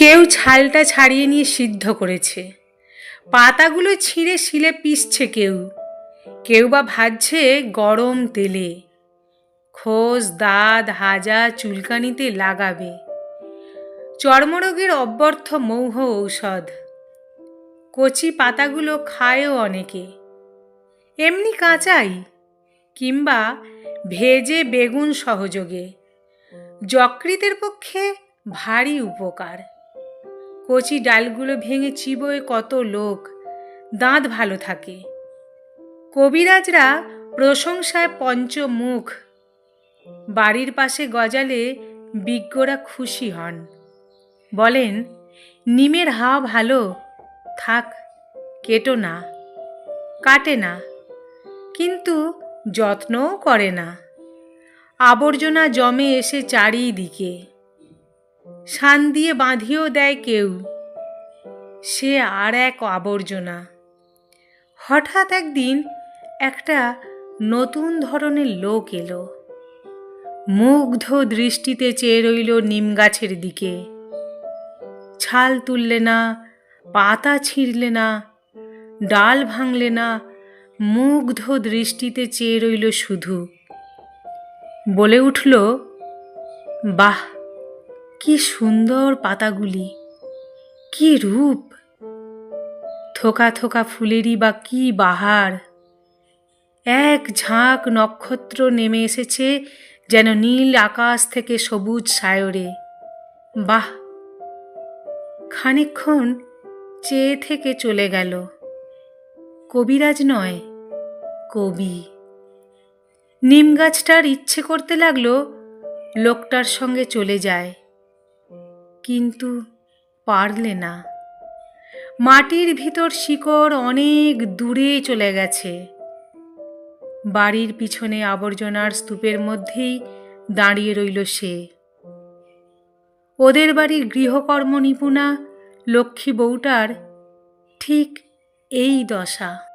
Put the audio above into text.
কেউ ছালটা ছাড়িয়ে নিয়ে সিদ্ধ করেছে। পাতাগুলো ছিঁড়ে শিলে পিসছে কেউ। কেউ বা ভাজছে গরম তেলে। খোস, দাঁত, হাজা, চুলকানিতে লাগাবে। চর্মরোগের অব্যর্থ মৌহ ঔষধ। কচি পাতাগুলো খায়ও অনেকে। এমনি কাঁচাই কিংবা ভেজে বেগুন সহযোগে। যকৃতের পক্ষে ভারী উপকার। কচি ডালগুলো ভেঙে চিবোয় কত লোক। দাঁত ভালো থাকে। কবিরাজরা প্রশংসায় পঞ্চমুখ। বাড়ির পাশে গজালে বিজ্ঞরা খুশি হন। বলেন, নিমের হাওয়া ভালো? থাক, কেটো না, কাটে না। কিন্তু যত্নও করে না। আবর্জনা জমে এসে চারিদিকে। শান দিয়ে বাঁধিয়েও দেয় কেউ। সে আর এক আবর্জনা। হঠাৎ একদিন একটা নতুন ধরনের লোক এলো। মুগ্ধ দৃষ্টিতে চেয়ে রইল নিম গাছের দিকে। ছাল তুললে না, পাতা ছিঁড়লে না, ডাল ভাঙলে না, মুগ্ধ দৃষ্টিতে চেয়ে রইল শুধু। বলে উঠল, বাহ কি সুন্দর পাতাগুলি, কি রূপ। থোকা থোকা ফুলেরই বা কি বাহার। এক ঝাঁক নক্ষত্র নেমে এসেছে যেন নীল আকাশ থেকে সবুজ সায়রে। বাহ! খানিক্ষণ চেয়ে থেকে চলে গেল। কবিরাজ নয়, কবি। নিম গাছটার ইচ্ছে করতে লাগল লোকটার সঙ্গে চলে যায়। কিন্তু পারলে না। মাটির ভিতর শিকড় অনেক দূরে চলে গেছে। বাড়ির পিছনে আবর্জনার স্তূপের মধ্যেই দাঁড়িয়ে রইল সে। ওদের বাড়ির গৃহকর্ম নিপুণা লক্ষ্মী বউটার ঠিক এই দশা।